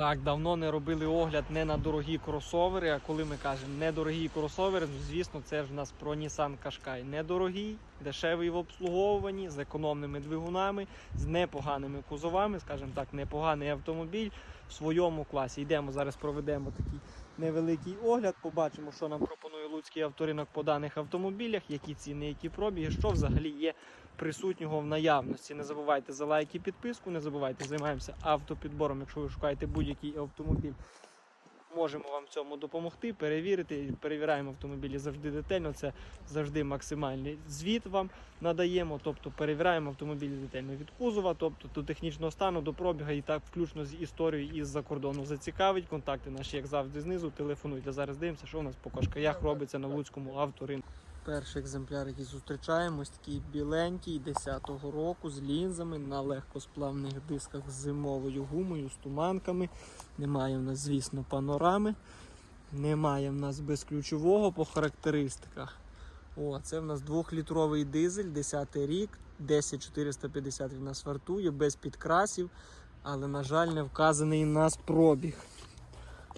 Так, давно не робили огляд не на дорогі кросовери, а коли ми кажемо недорогі кросовери, ну, звісно, це ж в нас про Nissan Qashqai. Недорогий, дешевий в обслуговуванні, з економними двигунами, з непоганими кузовами, скажімо так, непоганий автомобіль в своєму класі. Йдемо зараз, проведемо такий невеликий огляд, побачимо, що нам пропонує Луцький авторинок по даних автомобілях, які ціни, які пробіги, що взагалі є присутнього в наявності. Не забувайте за лайк і підписку, не забувайте, займаємося автопідбором. Якщо ви шукаєте будь-який автомобіль, можемо вам в цьому допомогти, перевірити. Перевіряємо автомобілі завжди детально. Це завжди максимальний звіт вам надаємо. Тобто перевіряємо автомобілі детально від кузова, тобто до технічного стану, до пробіга і так включно з історією із-за кордону. Зацікавить контакти наші, як завжди, знизу. Телефонуйте. Зараз дивимося, що у нас по кашкаях робиться на Луцькому авторинку. Перший екземпляр, який зустрічаємо, ось такий біленький 10-го року з лінзами на легкосплавних дисках з зимовою гумою, з туманками. Немає в нас, звісно, панорами. Немає в нас безключового по характеристиках. О, це в нас 2-літровий дизель, 10 й рік, 10450 він нас вартує, без підкрасів, але, на жаль, не вказаний у нас пробіг.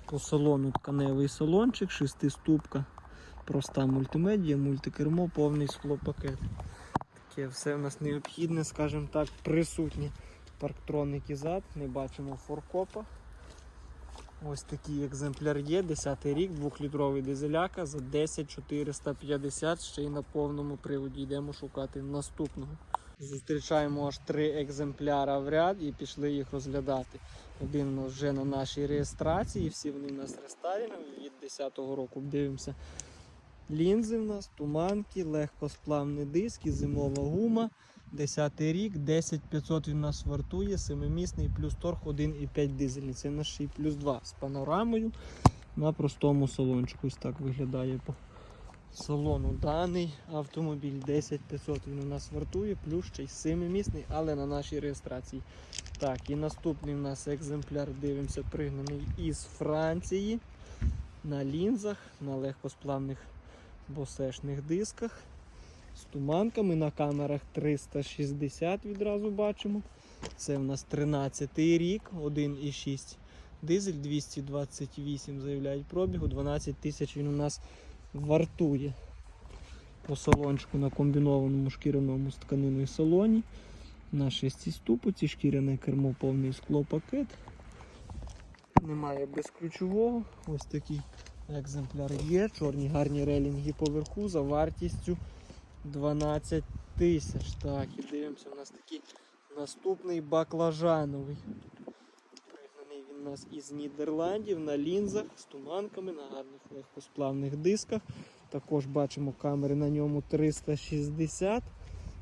По салону тканевий салончик, шестиступка проста мультимедія, мультикермо, повний склопакет. Таке все в нас необхідне, скажімо так, присутні парктроники зад, не бачимо форкопа. Ось такий екземпляр є, 10 рік, 2-літровий дизеляка за 10450, ще й на повному приводі. Йдемо шукати наступного. Зустрічаємо аж три екземпляра в ряд і пішли їх розглядати. Один вже на нашій реєстрації, всі вони в нас рестайлінгові від 10-го року. Дивимося. Лінзи в нас, туманки, легкосплавні диски, зимова гума. 10 рік, 10500 він нас вартує, 7-місний плюс торг 1,5 дизельний. Це наш і плюс 2 з панорамою на простому салончику. Ось так виглядає по салону. Даний автомобіль 10500 він у нас вартує, плюс ще й 7-місний, але на нашій реєстрації. Так, і наступний у нас екземпляр, дивимося, пригнаний із Франції. На лінзах, на легкосплавних босешних дисках. З туманками на камерах 360 відразу бачимо. Це в нас 13 рік, 1,6 дизель 228 заявляють пробігу, 12 тисяч він у нас вартує. По салончику на комбінованому шкіряному з тканиною салоні. На 6 ступиці, шкіряне кермо, повний склопакет. Немає безключового. Ось такий екземпляр є. Чорні гарні релінги поверху за вартістю 12 тисяч. Так, і дивимося, у нас такий наступний баклажановий. Пригнаний він у нас із Нідерландів на лінзах з туманками, на гарних легкосплавних дисках. Також бачимо камери на ньому 360.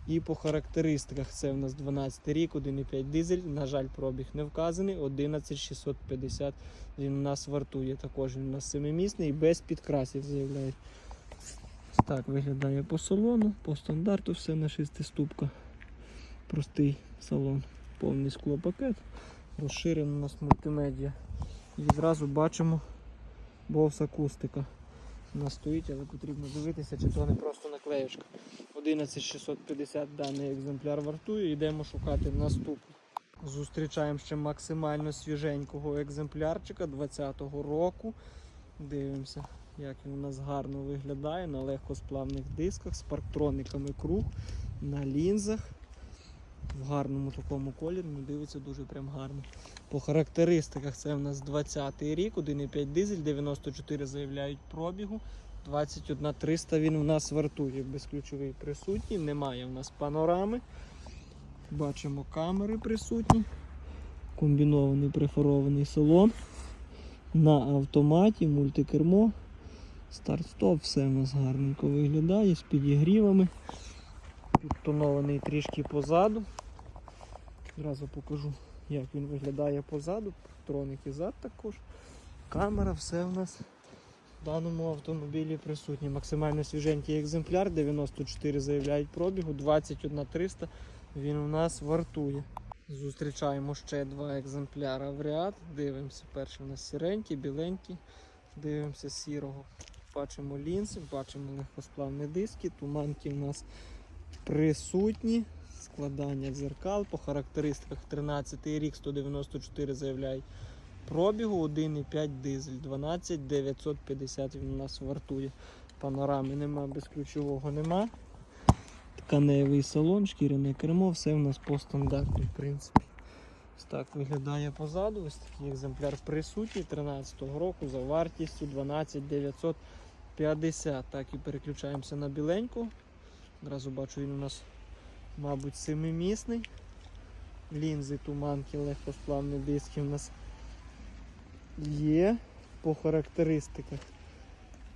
І по характеристиках це у нас 12 рік, 1,5 дизель. На жаль, пробіг не вказаний. 11650 він у нас вартує. Також він у нас семимісний, без підкрасів заявляють. Так виглядає по салону, по стандарту все на шестиступках. Простий салон, повний склопакет. Розширений у нас мультимедіа. І відразу бачимо бовс акустика. Вона стоїть, але потрібно дивитися, чи то не просто наклеєчка. 11650 даний екземпляр вартує, йдемо шукати наступний. Зустрічаємо ще максимально свіженького екземплярчика 20-го року. Дивимося, як він у нас гарно виглядає на легкосплавних дисках з парктрониками круг, на лінзах. В гарному такому кольорі, ну дивиться дуже прям гарно. По характеристиках це в нас 20-й рік, 1,5 дизель, 94 заявляють пробігу. 21 300 він у нас вартує, безключовий присутній, немає в нас панорами. Бачимо камери присутні. Комбінований префорований салон. На автоматі, мультикермо. Старт-стоп, все в нас гарненько виглядає з підігрівами. Підтонований трішки позаду. Одразу покажу, як він виглядає позаду. Троники зад також. Камера, все в нас в даному автомобілі присутні. Максимально свіженький екземпляр, 94 заявляють пробігу, 21 300 він у нас вартує. Зустрічаємо ще два екземпляра в ряд. Дивимося, перший у нас сіренький, біленький. Дивимося сірого. Бачимо лінзи, бачимо легкосплавні диски, туманки у нас присутні. Складання дзеркал по характеристиках 13 рік 194 заявляють пробігу, 1,5 дизель, 12 950 він у нас вартує. Панорами нема, безключового нема. Тканевий салон, шкіряне кермо, все в нас по стандарту, в принципі. Ось так виглядає позаду. Ось такий екземпляр присутній 13-го року за вартістю 12 950. Так і переключаємося на біленьку. Одразу бачу, він у нас, мабуть, семимісний. Лінзи, туманки, легкосплавні диски у нас є по характеристиках.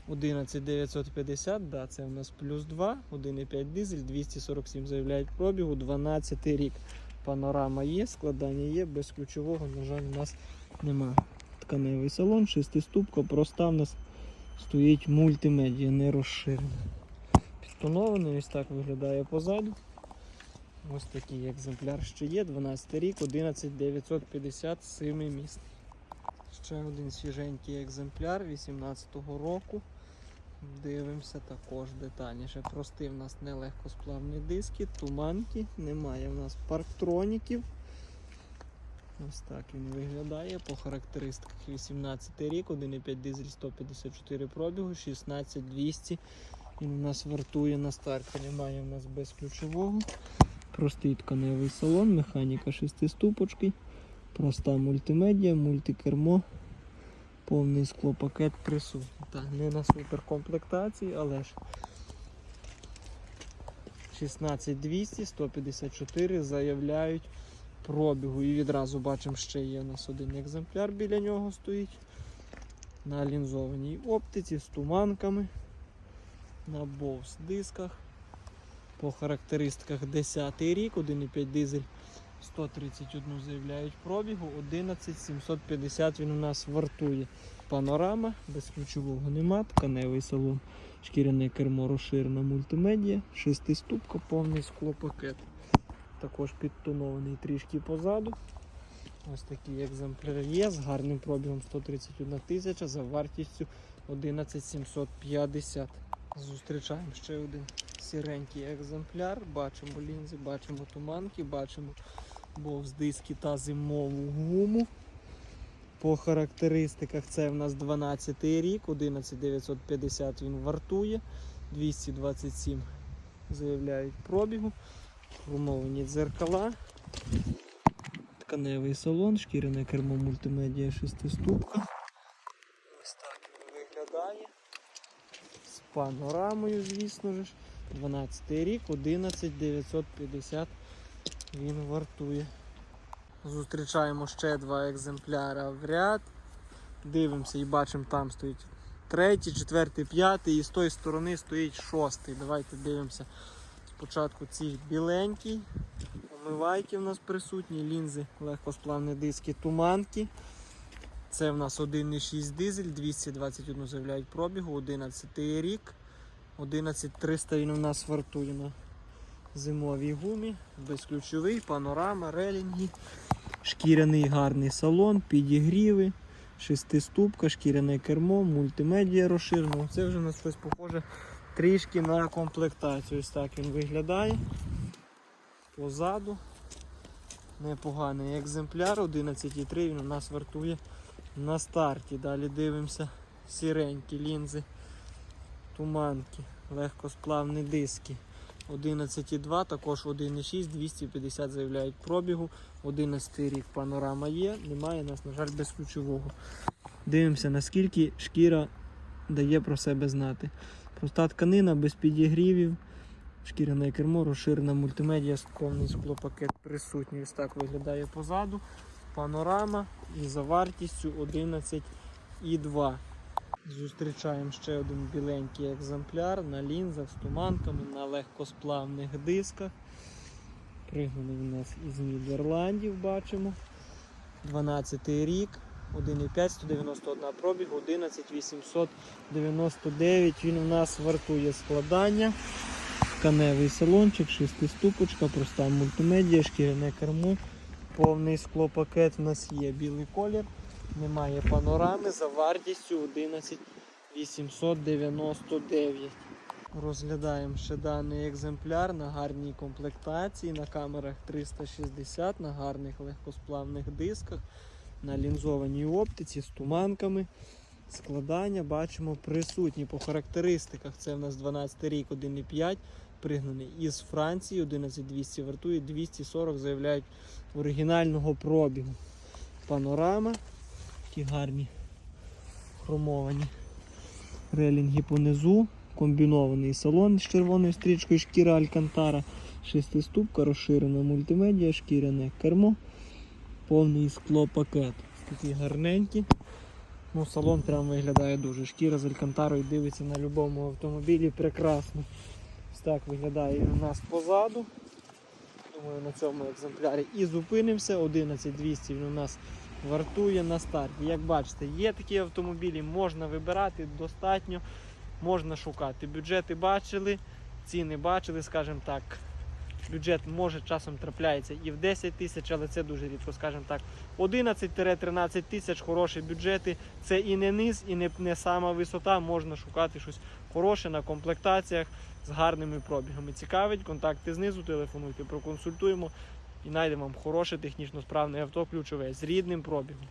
11950, да, це у нас плюс 2, 1,5 дизель, 247 заявляють пробігу, 12 рік. Панорама є, складання є, без ключового, на жаль, у нас немає. Тканевий салон, шестиступка, проста в нас стоїть мультимедіа, не розширена. Підтонований, ось так виглядає позаду. Ось такий екземпляр ще є, 12 рік, 11950 7 міст. Ще один свіженький екземпляр 18-го року. Дивимося також детальніше. Простий в нас нелегкосплавні диски, туманки, немає в нас парктроніків. Ось так він виглядає по характеристиках 18 рік, 1,5 дизель 154 пробігу, 16200. Він у нас вартує на старті, немає в нас безключового. Простий тканевий салон, механіка шестиступочки, проста мультимедіа, мультикермо, повний склопакет присутній. Так, не на суперкомплектації, але ж 16200, 154 заявляють пробігу. І відразу бачимо, ще є у нас один екземпляр біля нього стоїть. На лінзованій оптиці з туманками, на бовс дисках. По характеристиках 10 рік, 1,5 дизель 131 заявляють пробігу, 11750 він у нас вартує. Панорама, без ключового нема, тканевий салон, шкіряне кермо розширена мультимедіа, шестиступка, повний склопакет. Також підтонований трішки позаду. Ось такий екземпляр є з гарним пробігом 131 тисяча за вартістю 11750. Зустрічаємо ще один сіренький екземпляр. Бачимо лінзи, бачимо туманки, бачимо бовз диски та зимову гуму. По характеристиках це в нас 12 рік, 11950 він вартує, 227 заявляють пробігу, хромовані дзеркала, тканевий салон, шкіряне кермо мультимедіа шестиступка. Ось так він виглядає. З панорамою, звісно ж. 12 рік, 11950 він вартує. Зустрічаємо ще два екземпляри в ряд. Дивимося і бачимо, там стоїть третій, четвертий, п'ятий і з тої сторони стоїть шостий. Давайте дивимося. Спочатку ці біленькі. Омивайки в нас присутні, лінзи, легкосплавні диски, туманки. Це в нас 1,6 дизель, 221 заявляють пробігу, 11 рік. 11300 він у нас вартує зимовій гумі, безключовий, панорама, релінги, шкіряний гарний салон, підігріви, шестиступка, шкіряне кермо, мультимедіа розширено. Це вже у нас щось похоже трішки на комплектацію. Ось так він виглядає. Позаду. Непоганий екземпляр, 11,3 він у нас вартує на старті. Далі дивимося сіренькі лінзи туманки, легкосплавні диски. 11,2, також 1,6, 250 заявляють пробігу. 11 рік панорама є, немає нас, на жаль, безключового. Дивимося, наскільки шкіра дає про себе знати. Проста тканина без підігрівів, шкіряне кермо, розширена мультимедіа, повний склопакет присутній. Ось так виглядає позаду. Панорама і за вартістю 11,2. Зустрічаємо ще один біленький екземпляр на лінзах з туманками, на легкосплавних дисках. Пригнаний у нас із Нідерландів, бачимо. 12 рік, 1,5, 191 пробіг, 11899. Він у нас вартує складання. Тканевий салончик, шестиступочка, проста мультимедіа, шкіряне кермо, повний склопакет у нас є білий колір. Немає панорами за вартістю 11 899. Розглядаємо ще даний екземпляр на гарній комплектації, на камерах 360, на гарних легкосплавних дисках. на лінзованій оптиці з туманками. Складання бачимо присутні по характеристиках. Це в нас 12 рік, 1,5, пригнаний із Франції, 11200 вартує, 240 заявляють оригінального пробігу. Панорама, такі гарні хромовані релінги понизу, комбінований салон з червоною стрічкою шкіра Алькантара, шестиступка, розширена мультимедіа, шкіряне кермо, повний склопакет. Такі гарненькі. Ну, салон прям виглядає дуже. Шкіра з Алькантарою дивиться на будь-якому автомобілі прекрасно. Ось так виглядає у нас позаду. Думаю, на цьому екземплярі і зупинимося. 11200 він у нас вартує на старті. Як бачите, є такі автомобілі, можна вибирати достатньо, можна шукати. Бюджети бачили, ціни бачили, скажімо так. Бюджет може часом трапляється і в 10 тисяч, але це дуже рідко, скажімо так. 11-13 тисяч хороші бюджети. Це і не низ, і не, не сама висота. Можна шукати щось хороше на комплектаціях з гарними пробігами. Цікавить, контакти знизу, телефонуйте, проконсультуємо і знайдемо вам хороше технічно справне авто ключове з рідним пробігом.